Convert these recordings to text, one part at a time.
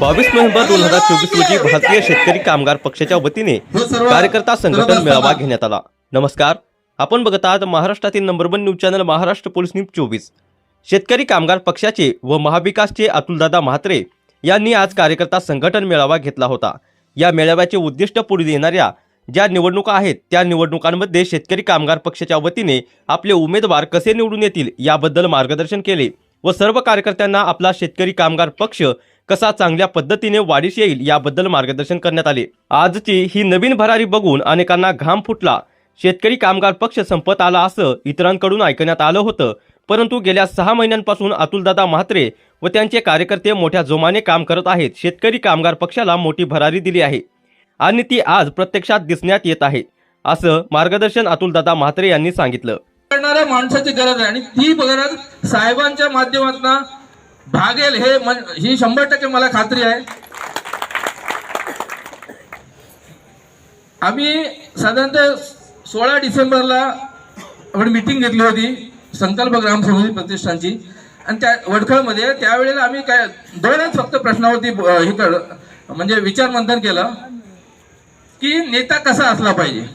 बावीस नोव्हेंबर दोन हजार चोवीस रोजी भारतीय शेतकरी कामगार पक्षाच्या वतीने कार्यकर्ता संघटन मेळावा घेण्यात आला. नमस्कार. आपण बघत आहात महाराष्ट्रातील number one news channel Maharashtra police news चोवीस. शेतकरी कामगार पक्षाचे व महाविकासचे अतुलदादा म्हात्रे यांनी आज कार्यकर्ता संघटन मेळावा घेतला होता. या मेळाव्याचे उद्दिष्ट पुढे येणाऱ्या ज्या निवडणुका आहेत त्या निवडणुकांमध्ये शेतकरी कामगार पक्षाच्या वतीने आपले उमेदवार कसे निवडून येतील याबद्दल मार्गदर्शन केले व सर्व कार्यकर्त्यांना आपला शेतकरी कामगार पक्ष कसा चांगल्या पद्धतीने वाढीस येईल याबद्दल मार्गदर्शन करण्यात आले. आजची ही नवीन भरारी बघून अनेकांना घाम फुटला. शेतकरी कामगार पक्ष संपत आला असं इतरांकडून ऐकण्यात आलं होतं. परंतु गेल्या सहा महिन्यांपासून अतुलदादा म्हात्रे व त्यांचे कार्यकर्ते मोठ्या जोमाने काम करत आहेत. शेतकरी कामगार पक्षाला मोठी भरारी दिली आहे. आणि ती आज प्रत्यक्षात दिसण्यात येत आहे असं मार्गदर्शन अतुलदादा म्हात्रे यांनी सांगितलं. करणाऱ्या माणसाची गरज आहे आणि ती गरज साहेबांच्या माध्यमातून भागेल हे ही शंभर टक्के मला खात्री आहे. आम्ही साधारणतः सोळा डिसेंबरला आपण मिटिंग घेतली होती संकल्प ग्राम प्रतिष्ठानची. आणि त्या वडखळमध्ये त्यावेळेला आम्ही काय दोनच फक्त प्रश्नावरती हे कर म्हणजे विचार मंथन केलं की नेता कसा असला पाहिजे.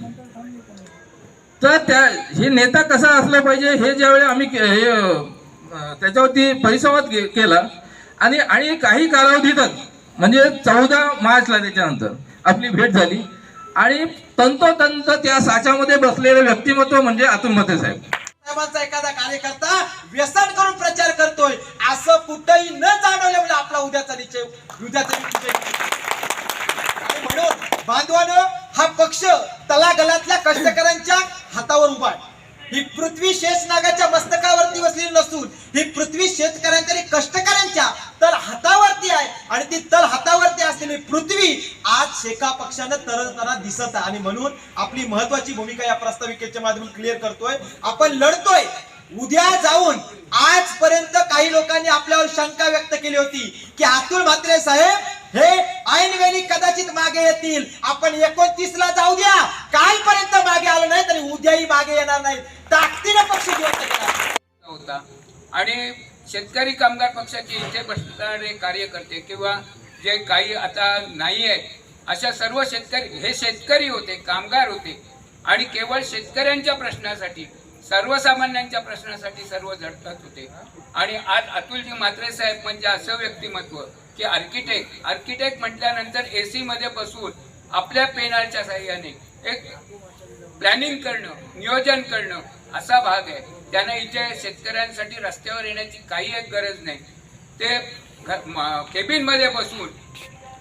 तर त्या हे नेता कसा असला पाहिजे हे ज्यावेळी आम्ही के- हे त्याच्यावरती परिसंवाद केला. आणि आणि काही कालावधीतच म्हणजे चौदा मार्चला त्याच्यानंतर आपली भेट झाली. आणि तंतोतंत त्या साच्यामध्ये बसलेलं व्यक्तिमत्व म्हणजे अतुल मते साहेब. साहेबांचा एखादा कार्यकर्ता व्यसन करून प्रचार करतोय असं कुठंही न जाणवलं म्हणजे आपला उद्याचा निश्चय उद्याचा निश्चय म्हणून बांधवानं हा पक्ष तलागलातल्या कष्टकऱ्यांच्या हातावर उभा आहे. ही पृथ्वी शेषनागाच्या मस्तकावरती बसलेली नसून ही पृथ्वी शेतकऱ्यांच्या आणि कष्टकऱ्यांच्या तल हातावरती आहे आणि ती तल हातावरती असलेली पृथ्वी आज शेका पक्षानं तरताना दिसत आहे. आणि म्हणून आपली महत्वाची भूमिका या प्रस्ताविकेच्या माध्यमातून क्लिअर करतोय. आपण लढतोय. उद्या जाऊन आजपर्यंत काही लोकांनी आपल्यावर शंका व्यक्त केली होती की अतुल म्हात्रे साहेब हे ऐनवेळी कदाचित मागे येतील. आपण एकोणतीस ला जाऊ द्या. कालपर्यंत मागे आलो नाही तरी उद्याही मागे येणार नाही ताकदीने पक्ष जिवंत होता. आणि शेतकरी कामगार पक्षाचे इथे बसणारे कार्यकर्ते किंवा जे काही आता नाही आहेत अशा सर्व शेतकरी हे शेतकरी होते कामगार होते आणि केवळ शेतकऱ्यांच्या प्रश्नासाठी सर्वसामान्यांच्या प्रश्नासाठी सर्व झटत होते. आणि आज अतुलजी म्हात्रे साहेब म्हणजे असं व्यक्तिमत्व की आर्किटेक्ट आर्किटेक्ट म्हटल्यानंतर एसी मध्ये बसून आपल्या पेनाच्या साह्याने एक प्लॅनिंग करणं नियोजन करणं असा भाग आहे. त्यांना इथे शेतकऱ्यांसाठी रस्त्यावर येण्याची काही एक गरज नाही. ते केबिनमध्ये बसून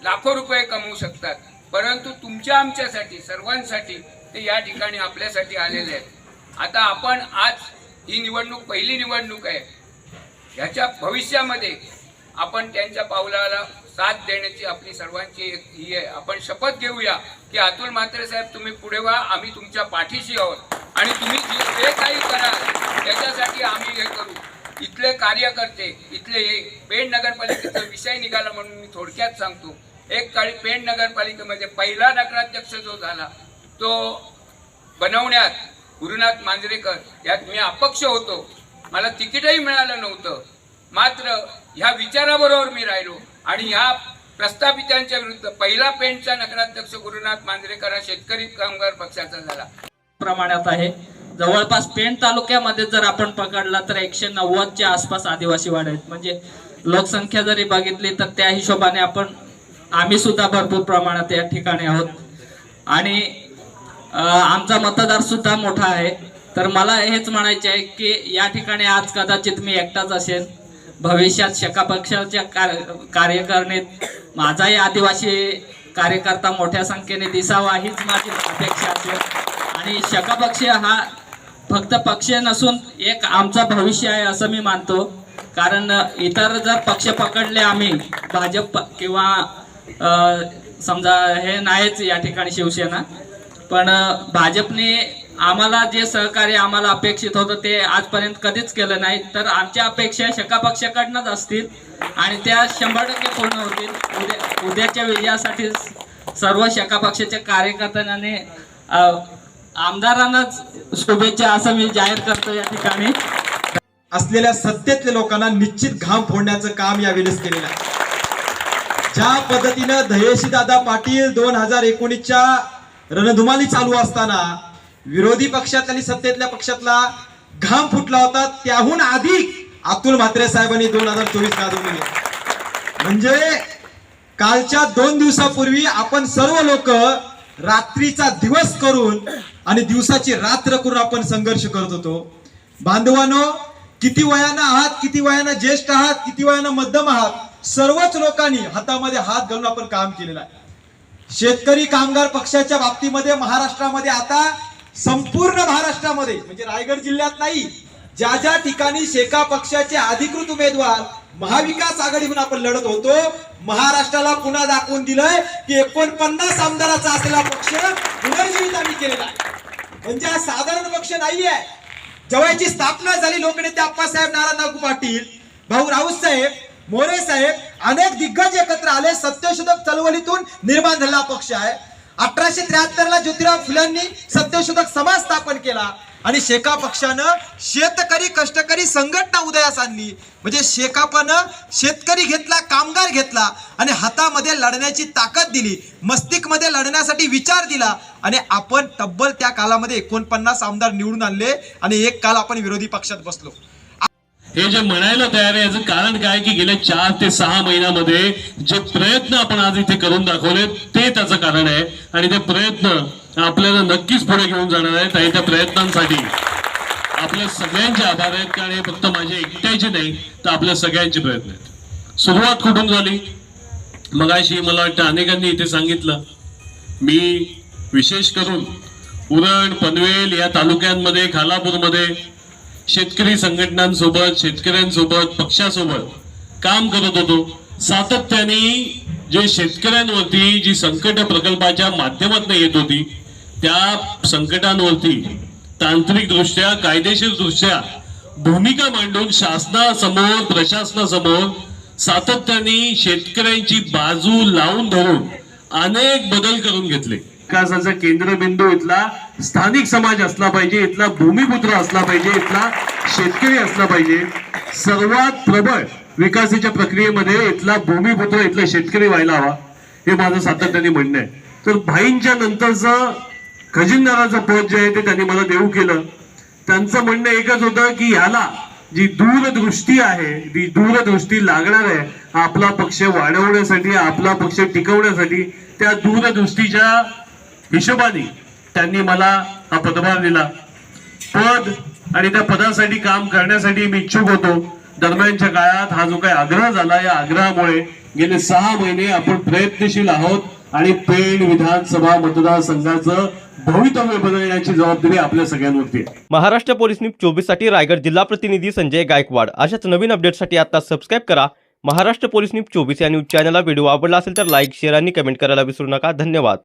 लाखो रुपये कमवू शकतात. परंतु तुमच्या आमच्यासाठी सर्वांसाठी ते या ठिकाणी आपल्यासाठी आलेले आहेत. आता आपण आज ही निवडणूक पहिली निवडणूक आहे. ह्याच्या भविष्यामध्ये आपण त्यांच्या पावलाला साथ देण्याची आपली सर्वांची एक ही आहे. आपण शपथ घेऊया की अतुल म्हात्रे साहेब तुम्ही पुढे व्हा. आम्ही तुमच्या पाठीशी आहोत. आणि तुम्ही जे जे काही कराल त्याच्यासाठी आम्ही हे करू. इथले कार्यकर्ते इथले हे पेण नगरपालिकेचा विषय निघाला म्हणून मी थोडक्यात सांगतो. एक काळी पेण नगरपालिकेमध्ये पहिला नगराध्यक्ष जो झाला तो बनवण्यात गुरुनाथ मांजरेकर यात मी अपक्ष होतो. मला तिकीटही मिळालं नव्हतं. मात्र ह्या विचाराबरोबर मी राहिलो आणि ह्या प्रस्थापितांच्या विरुद्ध पहिला पेंटचा नगराध्यक्ष गुरुनाथ मांजरेकर हा शेतकरी कामगार पक्षाचा झाला. प्रमाणात आहे. जवळपास पेण तालुक्यामध्ये जर आपण पकडला तर एकशे नव्वदच्या आसपास आदिवासी वाढ आहेत. म्हणजे लोकसंख्या जरी बघितली तर त्या हिशोबाने आपण आम्ही सुद्धा भरपूर प्रमाणात या ठिकाणी आहोत. आणि आमचा मतदार सुद्धा मोठा आहे. तर मला हेच म्हणायचे आहे की या ठिकाणी आज कदाचित मी एकटाच असेल भविष्यात शका पक्षाच्या कार्य माझाही आदिवासी कार्यकर्ता मोठ्या संख्येने दिसावा हीच माझी अपेक्षा असेल आणि शका पक्ष हा फक्त पक्ष नसून एक आमचा भविष्य आहे असं मी मानतो. कारण इतर जर पक्ष पकडले आम्ही भाजप किंवा समजा हे नाहीच या ठिकाणी शिवसेना. पण भाजपने आम्हाला जे सहकार्य आम्हाला अपेक्षित होतं ते आजपर्यंत कधीच केलं नाही. तर आमच्या अपेक्षा शका पक्षाकडनंच असतील आणि त्या शंभर टक्के पूर्ण होतील. उद्या उद्याच्या विजयासाठी सर्व शका पक्षाच्या कार्यकर्त्यांनी आमदारांनाच शुभेच्छा असं मी जाहीर करतो या ठिकाणी. असलेल्या सत्तेतल्या लोकांना निश्चित घाम फोडण्याचं काम यावेळेस केलेलं आहे. ज्या पद्धतीनं दयेशी दादा पाटील दोन हजार एकोणीसच्या रणधुमाली चालू असताना विरोधी पक्षात आणि सत्तेतल्या पक्षातला घाम फुटला होता त्याहून अधिक अतुल म्हात्रे साहेबांनी दोन हजार चोवीस गाजवलेली म्हणजे कालच्या दोन दिवसापूर्वी आपण सर्व लोक रात्रीचा दिवस करून आणि दिवसाची रात्र करून आपण संघर्ष करत होतो. बांधवानो किती वयानं आहात किती वयानं ज्येष्ठ आहात किती वयानं मध्यम आहात सर्वच लोकांनी हातामध्ये हात घालून आपण काम केलेलं आहे. शेतकरी कामगार पक्षाच्या बाबतीमध्ये महाराष्ट्रामध्ये आता संपूर्ण महाराष्ट्रामध्ये म्हणजे रायगड जिल्ह्यात नाही ज्या ज्या ठिकाणी शेका पक्षाचे अधिकृत उमेदवार महाविकास आघाडीतून आपण लढत होतो महाराष्ट्राला पुन्हा दाखवून दिलंय की एकोणपन्नास आमदाराचा असलेला पक्ष पुनर्जीवित आम्ही केलेला आहे. म्हणजे हा साधारण पक्ष नाहीये जेव्हा याची स्थापना झाली लोकनेते अप्पासाहेब नारायण नागू पाटील भाऊ राऊत साहेब मोरे साहेब अनेक दिग्गज एकत्र आले. सत्यशोधक चळवळीतून निर्माण झालेला पक्ष आहे. अठराशे त्र्याहत्तर ला ज्योतिराव फुलांनी सत्यशोधक समाज स्थापन केला. आणि शेका पक्षानं शेतकरी कष्टकरी संघटना उदयास आणली म्हणजे शेकापानं शेतकरी घेतला कामगार घेतला आणि हातामध्ये लढण्याची ताकद दिली. मस्तिष्कमध्ये लढण्यासाठी विचार दिला. आणि आपण तब्बल त्या कालामध्ये एकोणपन्नास आमदार निवडून आणले आणि एक काल आपण विरोधी पक्षात बसलो. हे जे म्हणायला तयार आहे याचं कारण काय की गेल्या चार ते सहा महिन्यामध्ये जे प्रयत्न आपण आज इथे करून दाखवले ते त्याचं कारण आहे. आणि ते प्रयत्न आपल्याला नक्कीच पुढे घेऊन जाणार आहेत. आणि त्या प्रयत्नांसाठी आपल्या सगळ्यांचे आभार आहेत कारण हे फक्त माझे एकट्याचे नाही तर आपल्या सगळ्यांचे प्रयत्न आहेत. सुरुवात कुठून झाली? मगाशी मला वाटतं अनेकांनी इथे सांगितलं. मी विशेष करून उरण पनवेल या तालुक्यांमध्ये खालापूरमध्ये शेतकरी संघटनांसोबत शेतकऱ्यांसोबत पक्षासोबत काम करत होतो. सातत्याने जे शेतकऱ्यांवरती जी संकट प्रकल्पाच्या माध्यमातून येत होती त्या संकटांवरती तांत्रिकदृष्ट्या कायदेशीरदृष्ट्या भूमिका मांडून शासनासमोर प्रशासनासमोर सातत्याने शेतकऱ्यांची बाजू लावून धरून अनेक बदल करून घेतले. विकासाचा केंद्रबिंदू इथला स्थानिक समाज असला पाहिजे इथला भूमिपुत्र असला पाहिजे इथला शेतकरी असला पाहिजे. सर्वात प्रबळ विकासाच्या प्रक्रियेमध्ये इथला भूमिपुत्र इथला शेतकरी व्हायला हवा. हे माझं सातत्याने म्हणणं आहे. तर भाईंच्या नंतरचं खजिनदाराचं पद जे आहे ते त्यांनी मला देऊ केलं. त्यांचं म्हणणं एकच होतं की ह्याला जी दूरदृष्टी आहे जी दूरदृष्टी लागणार आहे आपला पक्ष वाढवण्यासाठी आपला पक्ष टिकवण्यासाठी त्या दूरदृष्टीच्या हिशोबाने त्यांनी मला हा पदभार दिला. पद आणि त्या पदासाठी काम करण्यासाठी मी इच्छुक होतो. दरम्यानच्या काळात हा जो काही आग्रह झाला या आग्रहामुळे गेले सहा महिने आपण प्रयत्नशील आहोत आणि पेण विधानसभा मतदारसंघाचं भवितव्य बदलण्याची जबाबदारी आपल्या सगळ्यांवरती आहे. महाराष्ट्र पोलीस न्यूज चोवीससाठी रायगड जिल्हा प्रतिनिधी संजय गायकवाड. अशाच नवीन अपडेटसाठी आता सबस्क्राईब करा. महाराष्ट्र पोलीस न्यूज चोवीस या न्यूज चॅनलला व्हिडिओ आवडला असेल तर लाईक शेअर आणि कमेंट करायला विसरू नका. धन्यवाद.